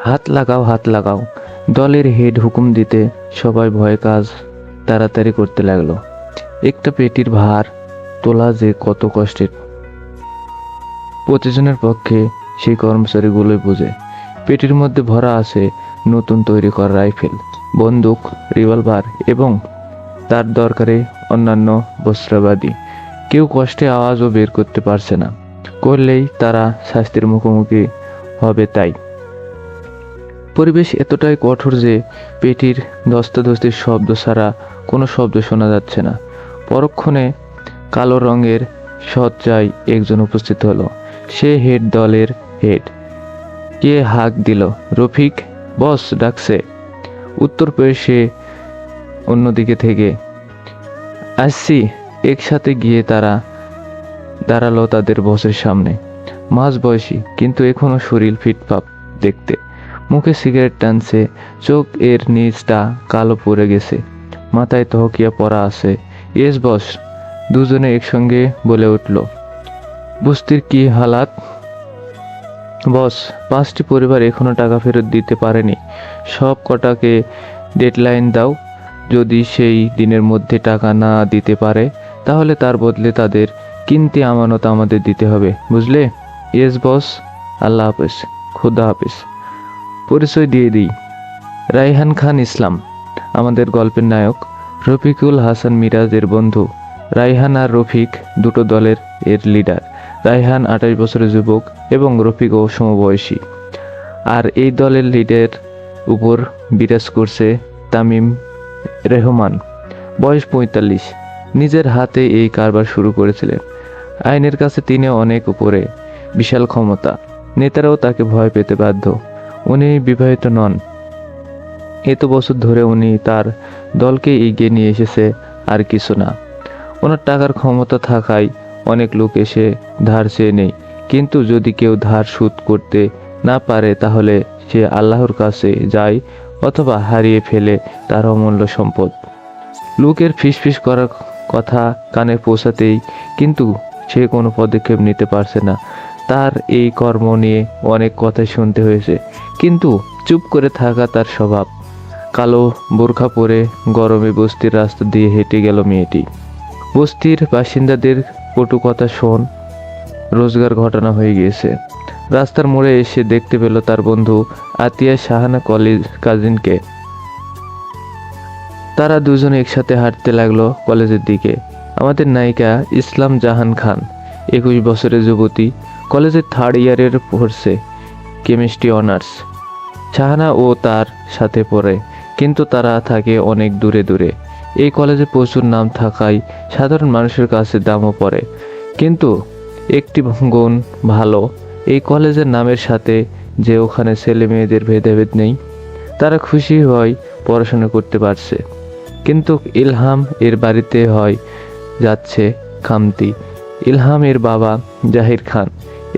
হাত লাগাও হাত লাগাও। দলের হেড হুকুম দিতে সবাই ভয় কাজ তাড়াতাড়ি করতে লাগল। একটা পেটির ভার তোলা যে কত কষ্টের। প্রতিজনের পক্ষে সেই কর্মচারীগুলোই বোঝে। পেটির মধ্যে ভরা আছে নতুন তৈরি করা রাইফেল, বন্দুক, রিভলভার এবং তার দরকারে অন্যান্য বস্ত্রাবাদী। কেউ কষ্টে আওয়াজও বের করতে পারছে না। করলেই তারা শাস্তির মুখোমুখি হবে তাই। পরিবেশ এতটাই কঠোর যে পেটির ধস্তাধস্তির শব্দ ছাড়া কোনো শব্দ শোনা যাচ্ছে না। পরক্ষণে কালো রঙের সজ্জায় একজন উপস্থিত হলো। সে হেড দলের হেড। কে হাক দিল? রফিক? বস ডাকছে। উত্তর পেয়ে সে অন্যদিকে থেকে। আসছি। একসাথে গিয়ে তারা দাঁড়াল তাদের বসের সামনে। মাঝ বয়সী কিন্তু এখনও শরীর ফিটফাপ দেখতে। মুখে সিগারেট টানছে, চোখ এর নিচটা কালো পড়ে গেছে, মাথায় তহকিয়া পরা আছে। ইয়েস, বস, দুজনে একসঙ্গে বলে উঠল। বস্তির কি হালাত? বস, পাঁচটি পরিবার এখনও টাকা ফেরত দিতে পারেনি। সব কটাকে ডেডলাইন দাও। যদি সেই দিনের মধ্যে টাকা না দিতে পারে, তাহলে তার বদলে তাদের কিনতে আমানত আমাদের দিতে হবে, বুঝলে? ইয়েস, বস, আল্লাহ হাফেজ, খুদা হাফেজ। পরিচয় দিয়ে দিই। রাইহান খান ইসলাম, আমাদের গল্পের নায়ক, রফিকুল হাসান মিরাজের বন্ধু। রাইহান আর রফিক দুটো দলের এর লিডার রাইহান আঠাশ বছরের যুবক এবং রফিক ও সমবয়সী। আর এই দলের লিডের উপর বিরাজ করছে তামিম রেহমান। বয়স পঁয়তাল্লিশ। নিজের হাতে এই কারবার শুরু করেছিলেন। আইনের কাছে তিনি অনেক উপরে, বিশাল ক্ষমতা। নেতারাও তাকে ভয় পেতে বাধ্য। উনি বিবাহিত নন। এত বছর ধরে উনি তার দলকে এগিয়ে নিয়ে এসেছে আর কিছু না। ওনার টাকার ক্ষমতা থাকায় অনেক লোক এসে ধার চেয়ে নেই কিন্তু যদি কেউ ধার শোধ করতে না পারে, তাহলে সে আল্লাহর কাছে যায় অথবা হারিয়ে ফেলে তার অমূল্য সম্পদ। লোকের ফিসফিস করার কথা কানে পৌঁছাতেই কিন্তু সে কোনো পদক্ষেপ নিতে পারছে না। তার এই কর্ম নিয়ে অনেক কথাই শুনতে হয়েছে। কিন্তু চুপ করে থাকা তার স্বভাব। কালো বোরখা পরে গরমে বস্তির রাস্তা দিয়ে হেঁটে গেল মেয়েটি। বস্তির বাসিন্দাদের কটু কথা শোন, রোজগার ঘটনা হয়ে গিয়েছে। রাস্তার মোড়ে এসে দেখতে পেল তার বন্ধু আতিয়া শাহানা কলেজ কাজিনকে। তারা দুজনে একসাথে হাঁটতে লাগল কলেজের দিকে। আমাদের নায়িকা ইসলাম জাহান খান, একুশ বছরের যুবতী কলেজের থার্ড ইয়ারের পড়ছে কেমিস্ট্রি অনার্স শাহানা ও তার সাথে পড়ে, কিন্তু তারা থাকে অনেক দূরে দূরে। এই কলেজে প্রচুর নাম থাকায় সাধারণ মানুষের কাছে দামও পড়ে। কিন্তু একটি গুণ ভালো, এই কলেজের নামের সাথে যে ওখানে ছেলে মেয়েদের ভেদাভেদ নেই, তারা খুশি হয় পড়াশোনা করতে পারছে। কিন্তু ইলহাম এর বাড়িতে হয় যাচ্ছে খামতি। ইলহাম এর বাবা জাহির খান।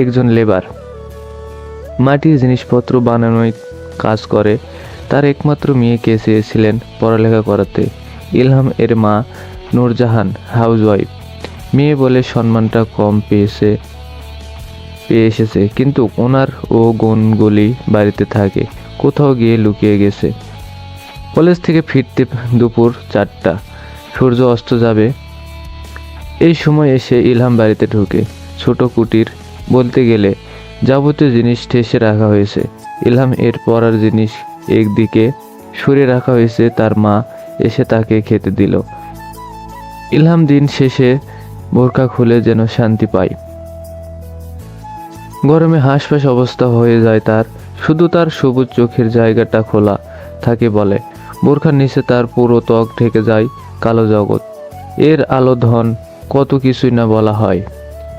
একজন লেবার। মাটির জিনিসপত্র বানানোয় কাজ করে। তার একমাত্র মেয়েকে চেয়েছিলেন পড়ালেখা করাতে। ইলহাম এর মা নূরজাহান হাউসওয়াইফ। মেয়ে বলে সম্মানটা কম পেয়েছে, পেয়ে এসেছে, কিন্তু ওনার ও গুণগুলি বাড়িতে থাকে, কোথাও গিয়ে লুকিয়ে গেছে। কলেজ থেকে ফিরতে দুপুর চারটা, সূর্য অস্ত যাবে। এই সময় এসে ইলহাম বাড়িতে ঢোকে। ছোট কুটির বলতে গেলে, যাবতীয় জিনিস ঠেসে রাখা হয়েছে। ইলহাম এর পরার জিনিস একদিকে সরে রাখা হয়েছে, তার মা এসে তাকে খেতে দিল। ইলহাম দিন শেষে বোরকা খুলে যেন শান্তি পায়। গরমে হাঁসফাঁস অবস্থা হয়ে যায় তার। শুধু তার সবুজ চোখের জায়গাটা খোলা থাকে বলে। বোরখার নিচে তার পুরো ত্বক ঢেকে যায় কালো জগৎ। এর আলো ধন কত কিছুই না বলা হয়।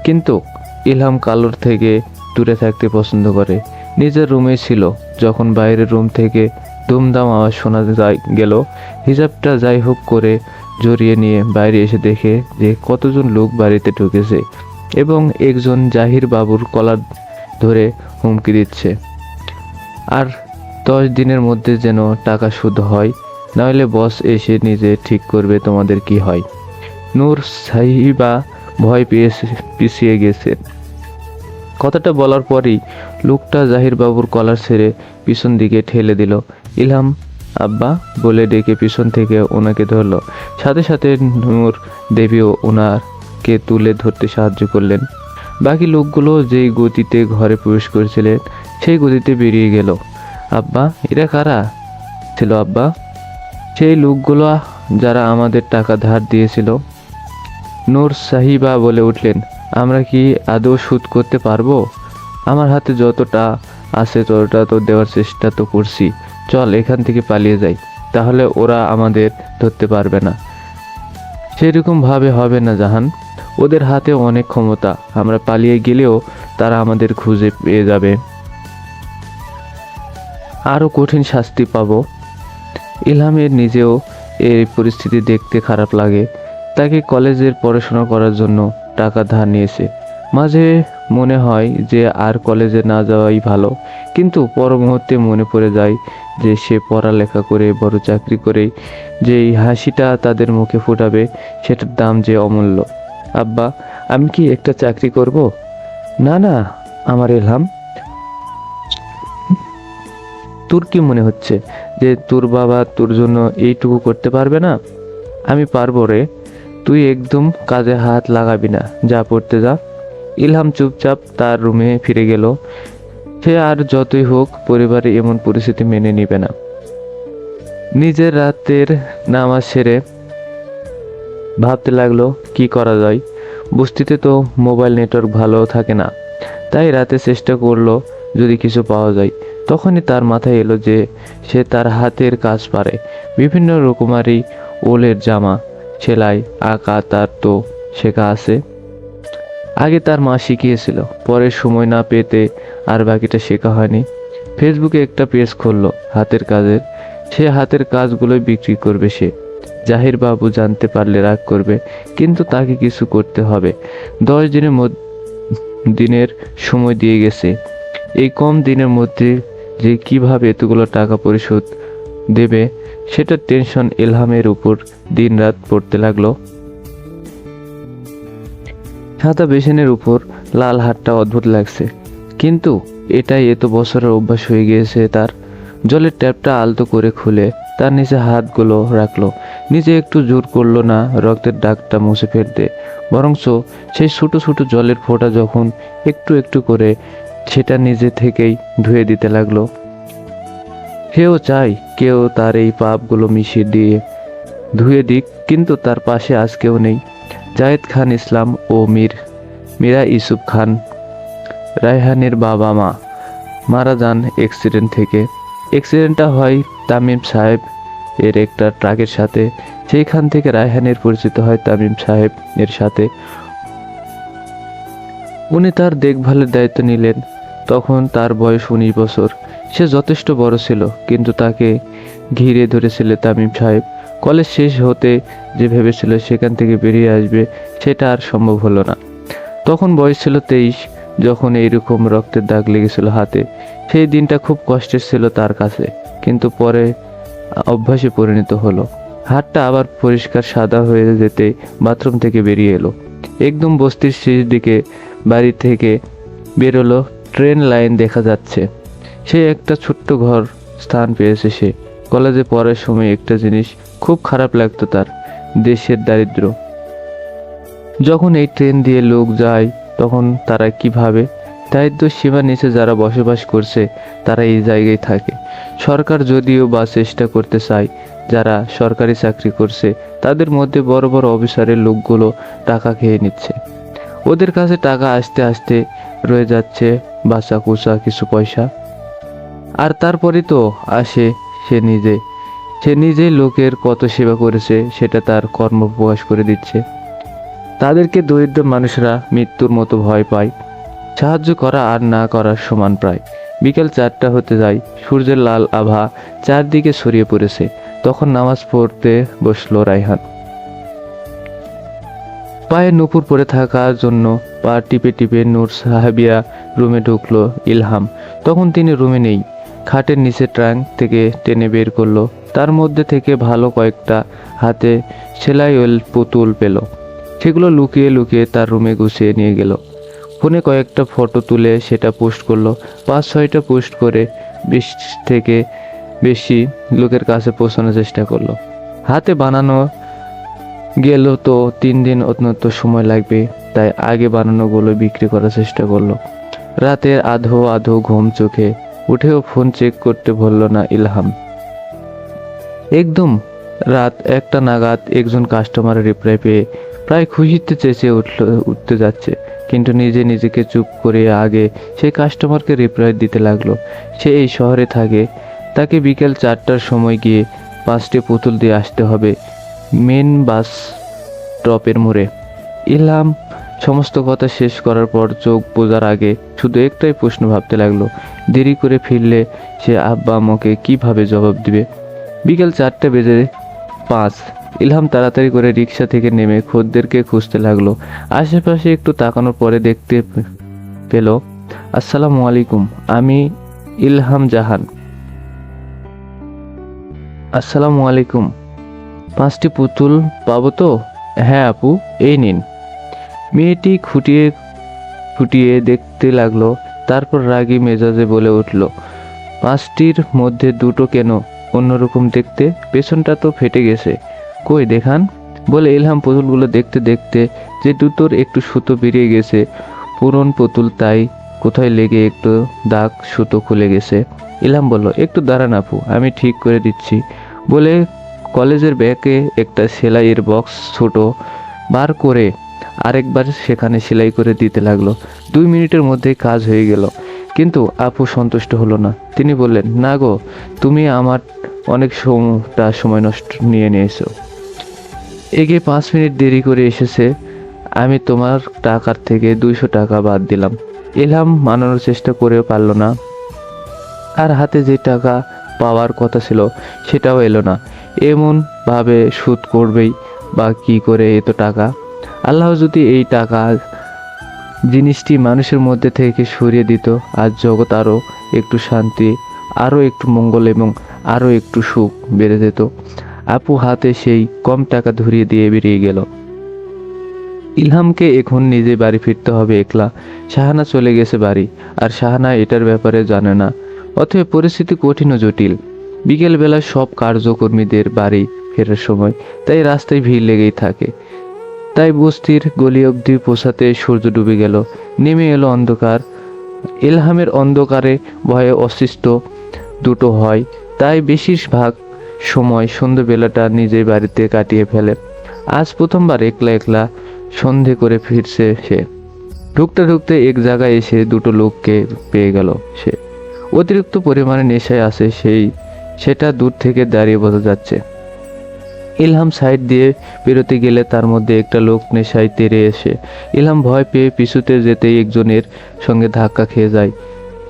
কিন্তু ইলহাম কালোর থেকে দূরে থাকতে পছন্দ করে। নিজের রুমে ছিল। যখন বাইরের রুম থেকে দুমদাম আওয়াজ শোনা যায় গেল, হিজাবটা যাই হোক করে জড়িয়ে নিয়ে বাইরে এসে দেখে যে কতজন লোক বাড়িতে ঢুকেছে এবং একজন জাহির বাবুর কলার ধরে হুমকি দিচ্ছে। আর দশ দিনের মধ্যে যেন টাকা শুধ হয় নইলে বস এসে নিজে ঠিক করবে তোমাদের কি হয়। নূর সাহিবা ভয় পেয়ে পিছিয়ে গেছে। কথাটা বলার পরই লোকটা জাহির বাবুর কলার ছেড়ে পিছন দিকে ঠেলে দিল। ইলহাম আব্বা বলে ডেকে পিছন থেকে ওনাকে ধরলো। সাথে সাথে নূর দেবীও ওনাকে তুলে ধরতে সাহায্য করলেন। বাকি লোকগুলো যেই গতিতে ঘরে প্রবেশ করেছিলেন, সেই গতিতে বেরিয়ে গেল। আব্বা, এরা কারা? ছিল আব্বা। সেই লোকগুলো যারা আমাদের টাকা ধার দিয়েছিল নূর সাহিবা বলে উঠলেন, আমরা কি আদৌ সুদ করতে পারব? আমার হাতে যতটা আছে ততটা তো দেওয়ার চেষ্টা তো করছি। চল, এখান থেকে পালিয়ে যাই, তাহলে ওরা আমাদের ধরতে পারবে না। সেরকম ভাবে হবে না জাহান। ওদের হাতে অনেক ক্ষমতা, আমরা পালিয়ে গেলেও তারা আমাদের খুঁজে পেয়ে যাবে। আরও কঠিন শাস্তি পাব। ইলহামের নিজেও এই পরিস্থিতি দেখতে খারাপ লাগে। তাকে কলেজের পড়াশোনা করার জন্য টাকা ধার নিয়েছে। মাঝে মনে হয় যে আর কলেজে না যাওয়াই ভালো, কিন্তু পর মুহূর্তে মনে পড়ে যায় যে সে পড়ালেখা করে, বড় চাকরি করে যে হাসিটা তাদের মুখে ফোটাবে, সেটার দাম যে অমূল্য। আব্বা, আমি কি একটা চাকরি করব? না না, আমার এলহাম। তোর কি মনে হচ্ছে যে তোর বাবা তোর জন্য এইটুকু করতে পারবে না? আমি পারব রে। তুই একদম কাজে হাত লাগাবি না, যা পড়তে যা। ইলহাম চুপচাপ তার রুমে ফিরে গেল। সে আর যতই হোক, পরিবারে এমন পরিস্থিতি মেনে নিবে না। নিজের রাতের নামাজ সেরে ভাবতে লাগল, কি করা যায়? বস্তিতে তো মোবাইল নেটওয়ার্ক ভালো থাকে না। তাই রাতে চেষ্টা করল যদি কিছু পাওয়া যায়। তখনই তার মাথায় এলো যে সে তার হাতের কাজ পারে। বিভিন্ন রকমারি ওলের জামা। সেলাই, আঁকা, তার তো শেখা আছে। আগে তার মা শিখিয়েছিল, পরে সময় না পেতে আর বাকিটা শেখা হয়নি। ফেসবুকে একটা পেজ খুললো, হাতের কাজের। সে হাতের কাজগুলোই বিক্রি করবে সে। জাহির বাবু জানতে পারলে রাগ করবে, কিন্তু তাকে কিছু করতে হবে। দশ দিনের দিনের সময় দিয়ে গেছে। এই কম দিনের মধ্যে যে কীভাবে এতগুলো টাকা পরিশোধ দেবে সেটার টেনশন এলহামের উপর দিনরাত পড়তে লাগল। সাদা বেসিনের উপর লাল হাতটা অদ্ভুত লাগছে। কিন্তু এটাই এত বছরের অভ্যাস হয়ে গিয়েছে তার। জলের ট্যাপটা আলতো করে খুলে তার নিচে হাতগুলো রাখল। নিজে একটু জোর করল না রক্তের দাগটা মুছে ফেলতে। বরঞ্চ সেই ছোটো ছোটো জলের ফোঁটা যখন একটু একটু করে সেটা নিজে থেকেই ধুয়ে দিতে লাগল। কেউ চাই কেউ তার এই পাপগুলো মিশিয়ে দিয়ে ধুয়ে দিক, কিন্তু তার পাশে আজ কেউ নেই। জায়েদ খান ইসলাম ও মীর, মীরা ইসুফ খান, রায়হানের বাবা মা, মারা যান অ্যাক্সিডেন্ট থেকে। অ্যাক্সিডেন্টটা হয় তামিম সাহেব এর একটা ট্রাকের সাথে। সেইখান থেকে রায়হানের পরিচিত হয় তামিম সাহেব এর সাথে। উনি তার দেখভালের দায়িত্ব নিলেন। তখন তার বয়স উনিশ বছর। সে যথেষ্ট বড় ছিল, কিন্তু তাকে ঘিরে ধরেছিল তামিম সাহেব। কলেজ শেষ হতে যে ভেবেছিল সেখান থেকে বেরিয়ে আসবে, সেটা আর সম্ভব হলো না। তখন বয়স ছিল তেইশ, যখন এইরকম রক্তের দাগ লেগেছিল হাতে। সেই দিনটা খুব কষ্টের ছিল তার কাছে, কিন্তু পরে অভ্যাসে পরিণত হলো। হাতটা আবার পরিষ্কার সাদা হয়ে যেতে বাথরুম থেকে বেরিয়ে এলো। একদম বস্তির শেষ দিকে বাড়ি থেকে বেরোলো, ট্রেন লাইন দেখা যাচ্ছে। সে একটা ছোট্ট ঘর স্থান পেয়েছে সে। কলেজে পড়ার সময় একটা জিনিস খুব খারাপ লাগতো তার, দেশের দারিদ্র যখন এই ট্রেন দিয়ে লোক যায়, তখন তারা কীভাবে দারিদ্র সীমা নিচে যারা বসবাস করছে, তারা এই জায়গায় থাকে। সরকার যদিও বা চেষ্টা করতে চায়, যারা সরকারি চাকরি করছে, তাদের মধ্যে বড় বড় অফিসারের লোকগুলো টাকা খেয়ে নিচ্ছে। ওদের কাছে টাকা আসতে আসতে রয়ে যাচ্ছে বাঁচা কুচা কিছু পয়সা। আর তারপরে তো আসে সে নিজে। সে নিজেই লোকের কত সেবা করেছে, সেটা তার কর্ম প্রকাশ করে দিচ্ছে। তাদেরকে দরিদ্র মানুষরা মৃত্যুর মতো ভয় পায়। সাহায্য করা আর না করার সমান প্রায়। বিকেল চারটা হতে যায়, সূর্যের লাল আভা চারদিকে ছড়িয়ে পড়েছে। তখন নামাজ পড়তে বসল রায়হান। পায়ে নুপুর পরে থাকার জন্য পা টিপে টিপে নূর সাহাবিয়া রুমে ঢুকলো ইলহাম। তখন তিনি রুমে নেই। খাটের নিচে ট্রাঙ্ক থেকে টেনে বের করল। তার মধ্যে থেকে ভালো কয়েকটা হাতে সেলাই ওয়েল পুতুল পেল। সেগুলো লুকিয়ে লুকিয়ে তার রুমে গুছিয়ে নিয়ে গেল। ফোনে কয়েকটা ফটো তুলে সেটা পোস্ট করল। পাঁচ ছয়টা পোস্ট করে বিশ থেকে বেশি লোকের কাছে পৌঁছানোর চেষ্টা করল। হাতে বানানো গেল তো তিন দিন অত্যন্ত সময় লাগবে, তাই আগে বানানোগুলো বিক্রি করার চেষ্টা করল। রাতের আধো আধো ঘুম চোখে উঠেও ফোন চেক করতে ভুলল না ইলহাম। একদম, রাত একটা নাগাদ একজন কাস্টমারের রিপ্লাই পেয়ে প্রায় খুশিতে চেঁচে উঠল, উঠতে যাচ্ছে। কিন্তু নিজে নিজেকে চুপ করে আগে সেই কাস্টমারকে রিপ্লাই দিতে লাগল। সে এই শহরে থাকে, তাকে বিকেল চারটার সময় গিয়ে পাঁচটি পুতুল দিয়ে আসতে হবে মেন বাস টপের মোড়ে। ইলহাম সমস্ত কথা শেষ করার পর চোখ বোঝার আগে শুধু একটাই প্রশ্ন ভাবতে লাগল, দেরি করে ফিরলে সে আব্বা আমাকে কীভাবে জবাব দিবে? বিকেল চারটে বেজে পাঁচ। ইলহাম তাড়াতাড়ি করে রিক্সা থেকে নেমে খদ্দেরকে খুঁজতে লাগল। আশেপাশে একটু তাকানোর পরে দেখতে পেল, আসসালামু আলাইকুম, আমি ইলহাম জাহান। আসসালামু আলাইকুম, পাঁচটি পুতুল পাবো তো? হ্যাঁ আপু, এই নিন। মেয়েটি খুঁটিয়ে খুঁটিয়ে দেখতে লাগল, তারপর রাগী মেজাজে বলে উঠল পাঁচটির মধ্যে দুটো কেন? অন্যরকম দেখতে? পেছনটা তো ফেটে গেছে। কই দেখান? বলে ইলহাম পুতুলগুলো দেখতে দেখতে যে দুটোর একটু সুতো বেরিয়ে গেছে। পুরন পুতুল, তাই? কোথায় লেগে একটু দাগ সুতো খুলে গেছে? ইলহাম বলল, একটু দাঁড়ান আপু, আমি ঠিক করে দিচ্ছি। বলে কলেজের ব্যাগে একটা সেলাইয়ের বক্স ছোট বার করে আরেকবার সেখানে সেলাই করে দিতে লাগল। দুই মিনিটের মধ্যেই কাজ হয়ে গেল। কিন্তু আপু সন্তুষ্ট হলো না। তিনি বললেন, না গো, তুমি আমার অনেক সময়টা সময় নষ্ট নিয়ে নিয়েছো। এগিয়ে পাঁচ মিনিট দেরি করে এসেছে। আমি তোমার টাকার থেকে দুইশো টাকা বাদ দিলাম। এলাম মানানোর চেষ্টা করেও পারল না। আর হাতে যে টাকা পাওয়ার কথা ছিল, সেটাও এলো না। এমন ভাবে সুদ করবেই বা কি করে এত টাকা? আল্লাহ যদি এই টাকা জিনিসটি মানুষের মধ্যে থেকে সরিয়ে দিত, আজ জগৎ আরও একটু শান্তি আরও একটু মঙ্গল এবং আরও একটু সুখ বেড়ে যেত। আপু হাতে সেই কম টাকা ধরিয়ে দিয়ে বেরিয়ে গেল। ইলহামকে এখন নিজে বাড়ি ফিরতে হবে একলা। শাহানা চলে গেছে বাড়ি, আর শাহানা এটার ব্যাপারে জানে না। অতএব পরিস্থিতি কঠিন ও জটিল। বিকেলবেলা সব কার্যকর্মীদের বাড়ি ফেরার সময়, তাই রাস্তায় ভিড় লেগেই থাকে। তাই বস্তির গলি অবধি পৌঁছাতে সূর্য ডুবে গেল। নেমে এলো অন্ধকার। এলহামের অন্ধকারে ভয়ে অসুস্থ দুটো হয়। তাই বেশিরভাগ সময় সন্ধ্যেবেলাটা নিজের বাড়িতে কাটিয়ে ফেলে। আজ প্রথমবার একলা একলা সন্ধে করে ফিরছে সে। ঢুকতে ঢুকতে এক জায়গায় এসে দুটো লোককে পেয়ে গেল সে। অতিরিক্ত পরিমাণে নেশায় আছে সেই, সেটা দূর থেকে দাঁড়িয়ে বোঝা যাচ্ছে। ইলহাম সাইড দিয়ে বেরোতে গেলে তার মধ্যে একটা লোক নেশায় তেরে এসে, ইলহাম ভয় পেয়ে পিছুতে যেতেই একজনের সঙ্গে ধাক্কা খেয়ে যায়।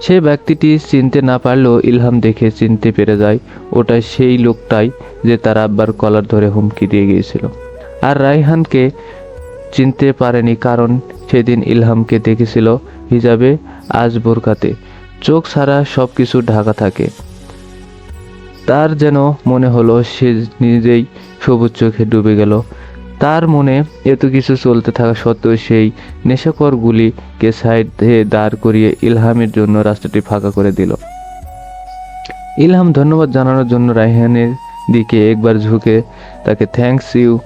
সে ব্যক্তিটি চিনতে না পারলেও ইলহাম দেখে চিনতে পেরে যায় ওটা সেই লোকটাই যে তার আব্বার কলার ধরে হুমকি দিয়ে গিয়েছিল। আর রাইহানকে চিনতে পারেনি কারণ সেদিন ইলহামকে দেখেছিল হিজাবে আজ বোরকাতে চোখ ছাড়া সব কিছু ঢাকা থাকে। তার যেন মনে হলো সে নিজেই সবুজ চোখে ডুবে গেল। তার মনে এত কিছু চলতে থাকা সত্ত্বেও সেই নেশাকর গুলিকে সাইডে দাঁড় করিয়ে ইলহামের জন্য রাস্তাটি ফাঁকা করে দিল। ইলহাম ধন্যবাদ জানানোর জন্য রায়হানের দিকে একবার ঝুঁকে তাকে থ্যাঙ্কস ইউ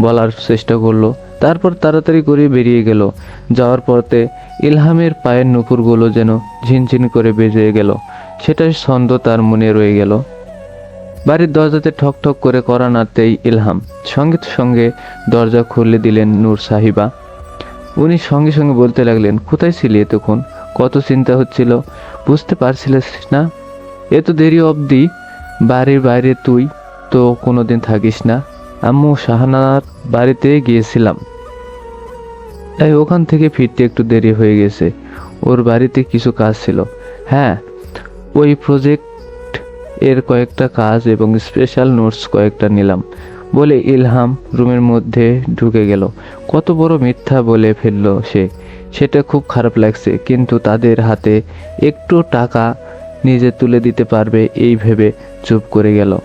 বলার চেষ্টা করল। তারপর তাড়াতাড়ি করে বেরিয়ে গেল। যাওয়ার পরতে ইলহামের পায়ের নুপুরগুলো যেন ঝিনঝিন করে বেজে গেল। সেটাই ছন্দ তার মনে রয়ে গেল। বাড়ির দরজাতে ঠক ঠক করে করা নাড়তেই ইলহাম সঙ্গে সঙ্গে দরজা খুলে দিলেন নূর সাহিবা। উনি সঙ্গে সঙ্গে বলতে লাগলেন, কোথায় ছিলি এতক্ষণ? কত চিন্তা হচ্ছিল? বুঝতে পারছিলিস না? এত দেরি অবধি। বাড়ির বাইরে তুই তো কোনো দিন থাকিস না। আম্মু শাহানার বাড়িতে গিয়েছিলাম। তাই ওখান থেকে ফিরতে একটু দেরি হয়ে গেছে। ওর বাড়িতে কিছু কাজ ছিল। হ্যাঁ ওই প্রজেক্ট এর কয়েকটা কাজ এবং স্পেশাল নোটস কয়েকটা নিলাম। বলে ইলহাম রুমের মধ্যে ঢুকে গেল। কত বড় মিথ্যা বলে ফেলল সে। সেটা খুব খারাপ লাগছে, কিন্তু তাদের হাতে একটু টাকা নিজে তুলে দিতে পারবে এই ভেবে চুপ করে গেল।